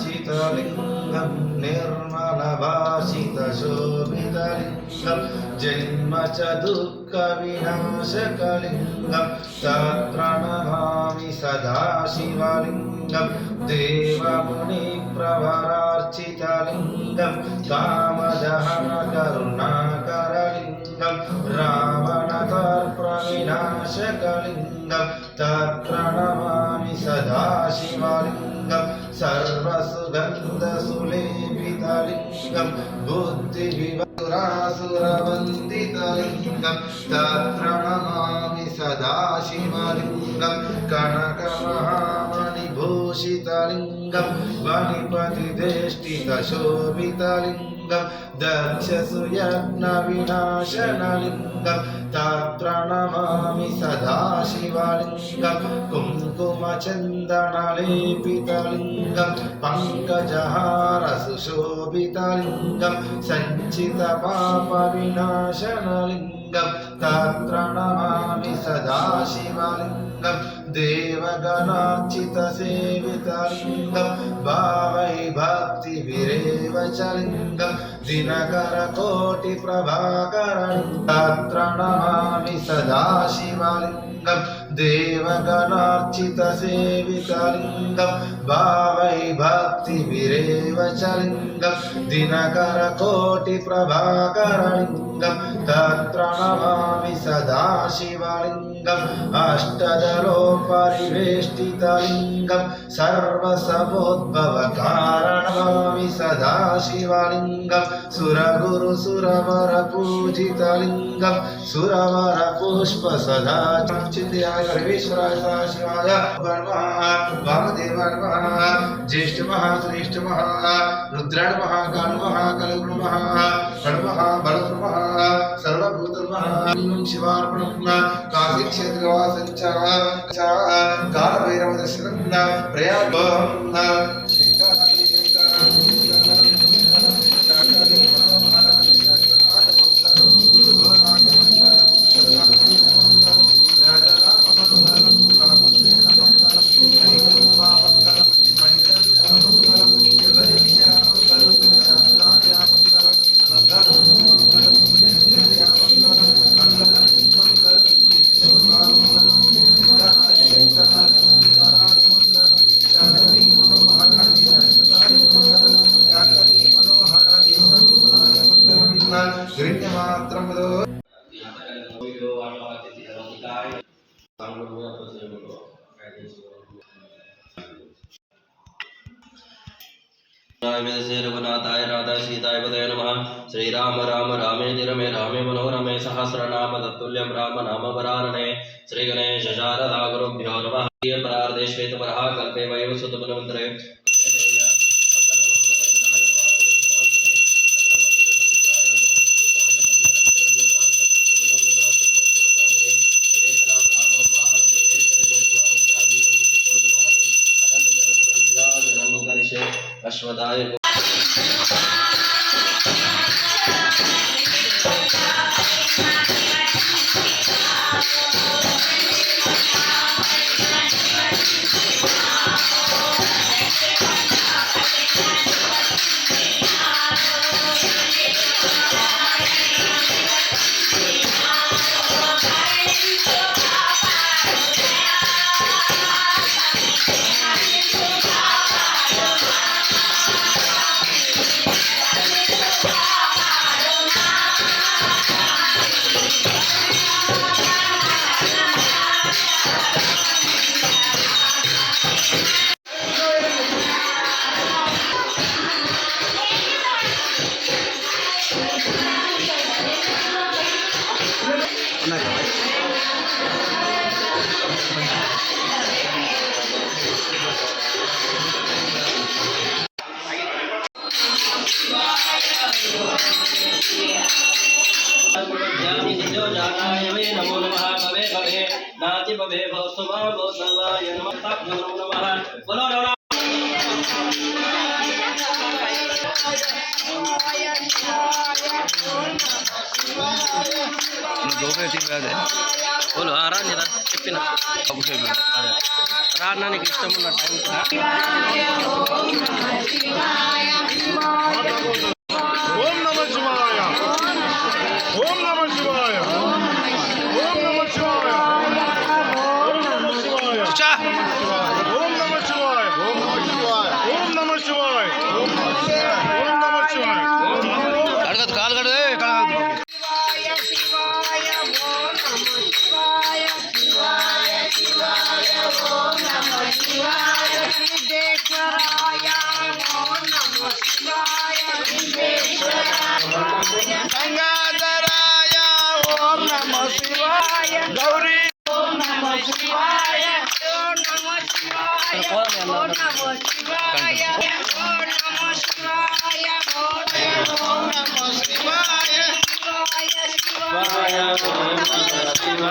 सुरार्चितलिङ्गं निर्मलभाषितशोभितलिङ्गं जन्म च दुःखविनाशकलिङ्गं तत्प्रणमामि सदा शिवलिङ्गं देवमुनिप्रवरार्चितलिङ्गं कामदहनकरुणाकरलिङ्गं रावणतर्प्रविनाशकलिङ्गं तत्प्रणमामि सदा शिवलिङ्गं सर्वसुगन्धसुलेपितलिङ्गं बुद्धिविवसुरासुरवन्दितलिङ्गं तत्प्रणमामि सदा शिवलिङ्गं कनकमहामणिभूषितलिङ्गं मणिपतिदेष्टितशोभितलिङ्गं दक्षसुयज्ञविनाशनलिङ्गं तत्प्रणमामि सदा शिवलिङ्गं कुङ्कुमचन्दनलेपितलिङ्गं पङ्कजहारसुशोभितलिङ्गं सञ्चितपापविनाशनलिङ्गं तत्र नमामि सदा शिवलिङ्गं देवगणार्चितसेवितलिङ्गं भावै भक्तिभिरेव च लिङ्गं दिनकरकोटिप्रभाकरं तत्र नमामि सदा शिवलिङ्गं देवगणार्चितसेवितलिङ्गं भावै भक्तिभिरेव च लिङ्गं दिनकरकोटिप्रभाकरलिङ्गं లింగం తత్రణమామి సదాశివలింగం అష్టదలోపరివేష్టితలింగం సర్వసమోద్భవ కారణమామి సదాశివలింగం సురగురు సురవర పూజితలింగం సురవర పుష్ప సదా చింతయాయ సర్వేశ్వరాయ సదాశివాయ వామదేవ జ్యేష్ఠ మహాశ్రేష్ఠ మహా రుద్రాణ మహా సర్వభూతమాన్యం శివార్పణం కాశీక్షేత్రవాసం చ కాలభైరవ దర్శనం ప్రయాగం सीताय पदये नमः। श्रीराम राम रामे रमे रामे मनोरमे सहस्रनाम तत्तुल्यं राम नाम बरारणे श्री गणेश शारदा गुरुभ्यो नमः। प्रार्थे श्वेतपरः कल्पे वयं బోలు ఆ రా చెప్పిన. అభిషేకం అదే రా అన్న నీకు ఇష్టం ఉన్న టైం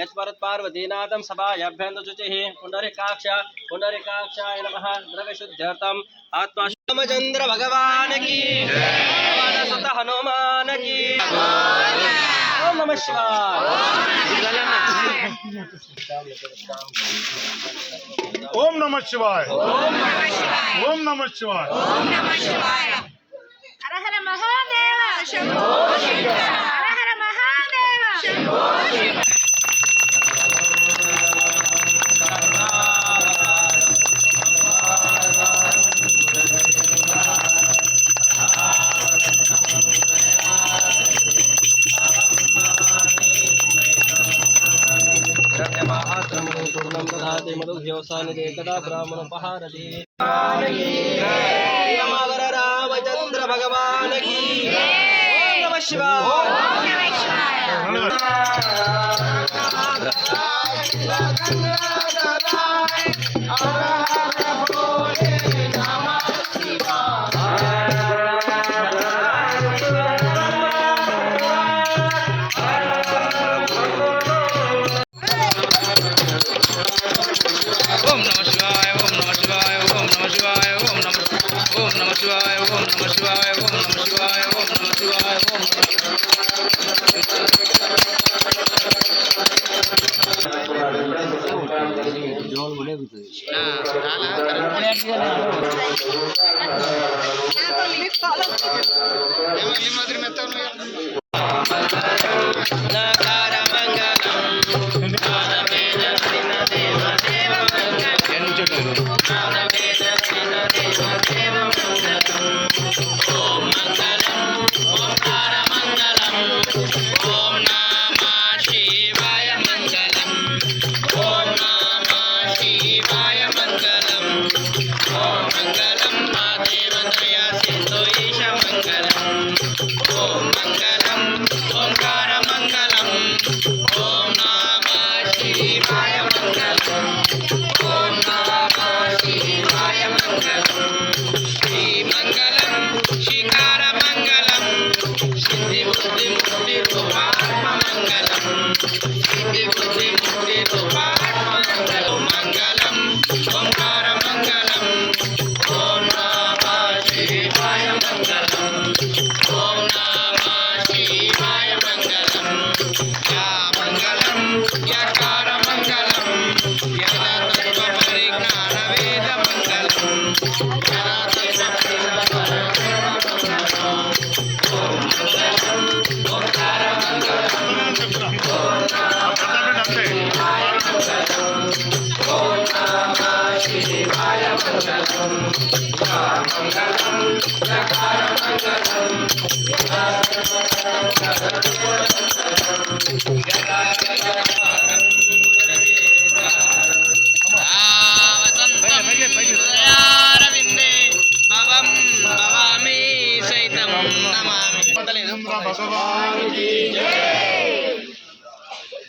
यत्परत्पार्वतीनाथं सभाभ्यन्तशुचिः पुनरिकाक्ष पुनरिकाक्षाय नमः। द्रव्यशुद्ध्यर्थम् आत्मा रामचन्द्र भगवान् की सुत हनुमान की ओम नमः शिवाय। ओम नमः शिवाय। ओम नमः शिवाय। ओम नमः शिवाय। हर हर महादेव। शंभो शंकर हर हर महादेव। शंभो शंकर సానిదే కదా బ్రాహ్మణ పహారది రామచంద్ర భగవానకి నమ శివ ಕಾಲ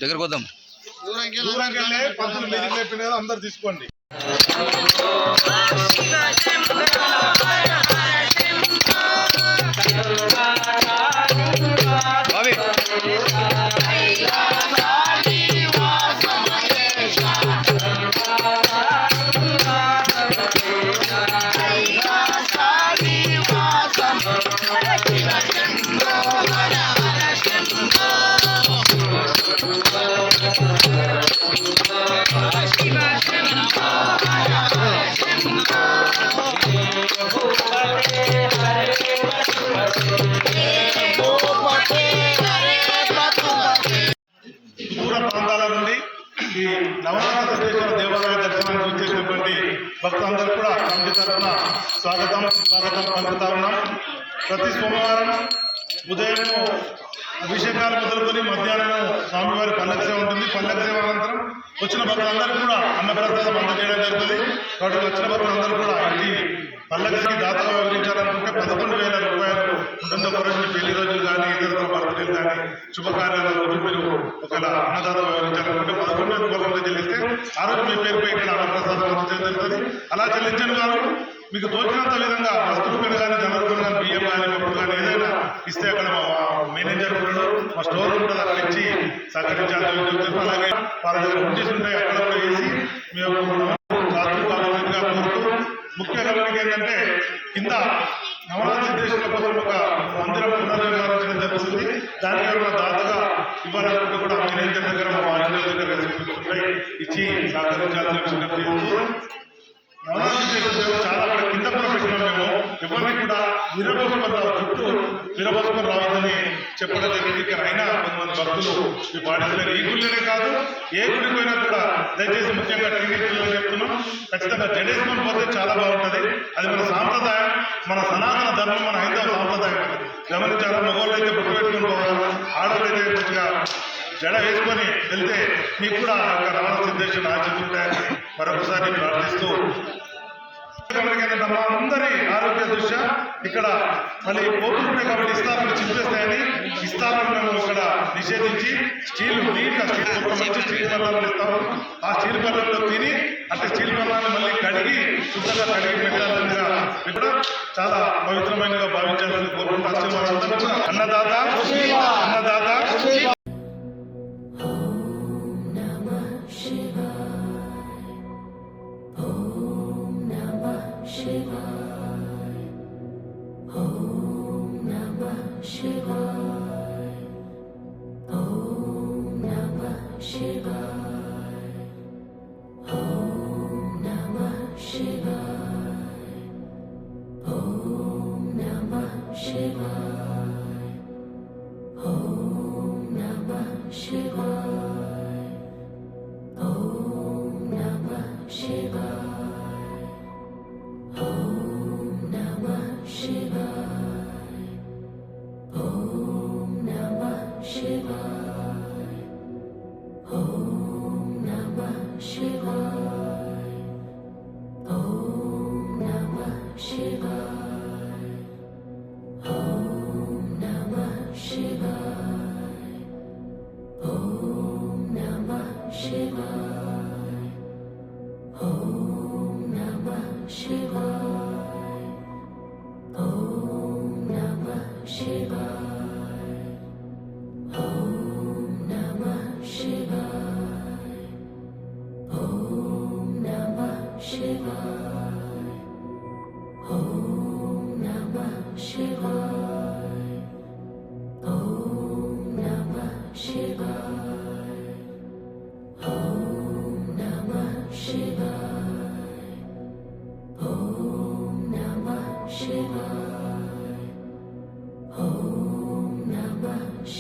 దగ్గరకు వద్దాం. అందరు తీసుకోండి. Bye. సేవ సేవ అనంతరం వచ్చిన భక్తులందరూ కూడా అన్నప్రసాదం అందజేయడం జరుగుతుంది. కాబట్టి వచ్చిన భక్తులందరూ కూడా ఈ పల్లకికి దాతగా వివరించాలనుకుంటే పదకొండు వేల రూపాయలు ఉంటుంది పరుషులు పెళ్ళి రోజులు కానీ ఇతర బర్త్డేలు కానీ శుభకార్యాల రోజు మీరు ఒకవేళ అన్నదాత వివరించాలనుకుంటే పదకొండు వేల రూపాయలు చెల్లిస్తే ఆ రోజు మీ పేరుపై ఇక్కడ అన్నప్రసాదం అందజేయడం జరుగుతుంది అలా చెల్లించని వారు. మీకు తోచినంత విధంగా వస్తువులు మీద కానీ జనరులు కానీ బియ్యం కానీ పప్పులు కానీ ఏదైనా ఇస్తే అక్కడ మా మేనేజర్ ఉంటాడు మా స్టోర్ ఉంటుంది అక్కడ ఇచ్చి సహకరించాలని చెప్తున్నాం. అలాగే వాళ్ళ దగ్గర ఉంచేసి ఉంటాయి అక్కడ కూడా వేసి మేము రాత్రి కోరుతూ ముఖ్య గమనిక ఏంటంటే కింద నవరాత్రి సిద్ధేశ్వరుల కోసం ఒక మందిరం పునర్నిర్మాణించడం జరుగుతుంది. దానికి ఎవరైనా దాతగా ఇవ్వాలనుకుంటే కూడా మేనేజర్ దగ్గర మా వాలంటీర్ దగ్గర ఇచ్చి సహకరించాలని విజ్ఞప్తి చాలా కింద కూడా పెట్టినాం మేము ఎవరిని కూడా విరబోసుకొని చుట్టూ విరబోసుకొని చెప్పడం జరిగింది. ఇక్కడ అయినా కొంతమంది భక్తులు ఈ పాటిస్తున్నారు ఈ గుళ్ళనే కాదు ఏ గుడికి పోయినా కూడా దయచేసి ముఖ్యంగా టీవీ చెప్తున్నాం. ఖచ్చితంగా జడేసుకొని పోతే చాలా బాగుంటుంది. అది మన సాంప్రదాయం మన సనాతన ధర్మం మన హైందవ సాంప్రదాయం అది. గమనించాలా మగవాళ్ళు అయితే బుట్టు పెట్టుకుని పోవాలి ఆడవాళ్ళు అయితే కొద్దిగా జడ వేసుకొని వెళ్తే మీకు కూడా ఆ యొక్క రమణ సిద్ధేశ్వరుడు ఆచరిస్తుంటాయని మరొకసారి ప్రార్థిస్తూ అందరి ఆరోగ్య దృష్ట్యా ఇక్కడ మళ్ళీ పోతుంటే కాబట్టి ఇస్తారాలు చింపేస్తాయని ఇస్తారాలు ఇక్కడ నిషేధించి స్టీల్ నీట్గా స్టీల్ ఒక మంచి స్టీల్ పళ్ళాలను ఇస్తాము ఆ స్టీల్ పళ్ళంలో తిని అంటే స్టీల్ పళ్ళాన్ని మళ్ళీ కడిగి శుద్ధంగా కడిగి పెట్టాలని ఇక్కడ చాలా పవిత్రమైనగా భావించాలని కోరుకుంటూ అందరూ అన్నదాత అన్నదాత Shiva.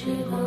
时光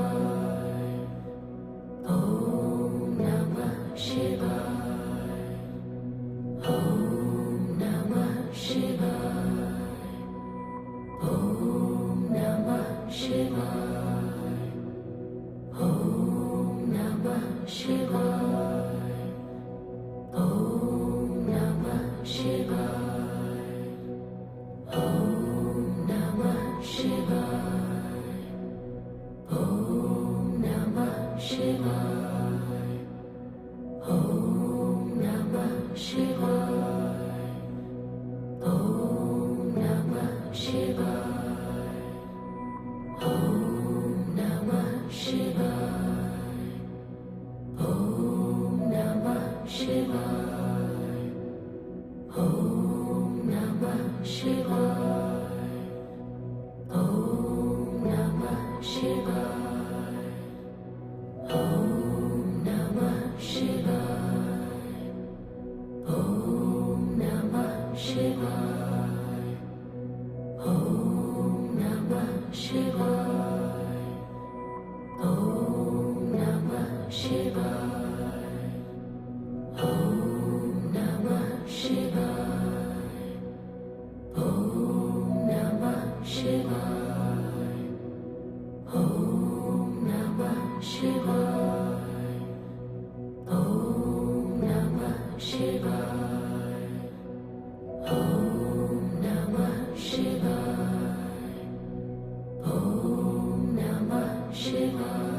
是吧。Shiva.